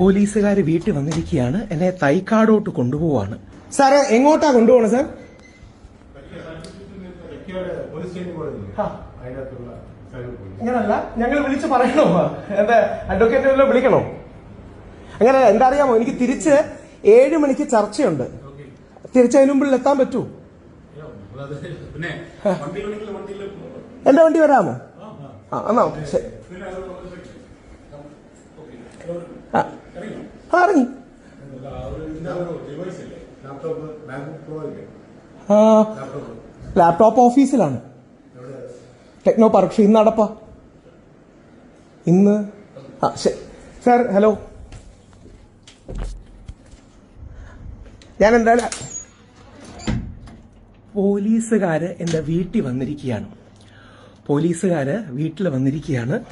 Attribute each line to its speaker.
Speaker 1: പോലീസുകാർ വീട്ടിൽ വന്നിരിക്കുകയാണ്. എന്നെ തൈക്കാടോട്ട് കൊണ്ടുപോവാണ്. സാറ് എങ്ങോട്ടാ കൊണ്ടുപോകണം സാർ? അങ്ങനല്ല ഞങ്ങൾ വിളിച്ചു പറയണോ? എന്താ അഡ്വക്കേറ്റ് വിളിക്കണോ? അങ്ങനെ എന്താ അറിയാമോ? എനിക്ക് തിരിച്ച് ഏഴ് മണിക്ക് ചർച്ചയുണ്ട്. തിരിച്ചതിന് മുമ്പിൽ എത്താൻ പറ്റൂ? എന്റെ വണ്ടി വരാമോ? ആ എന്നാ ശരി. ഇറങ്ങി
Speaker 2: ലാപ്ടോപ്പ്
Speaker 1: ഓഫീസിലാണ് ടെക്നോ പക്ഷെ ഇന്ന് അടപ്പ. ഇന്ന്. ആ ശരി. സാർ ഹലോ ഞാൻ എന്തായാലും പോലീസുകാര് എന്റെ വീട്ടിൽ വന്നിരിക്കുകയാണ്. പോലീസുകാര് വീട്ടിൽ വന്നിരിക്കുകയാണ്.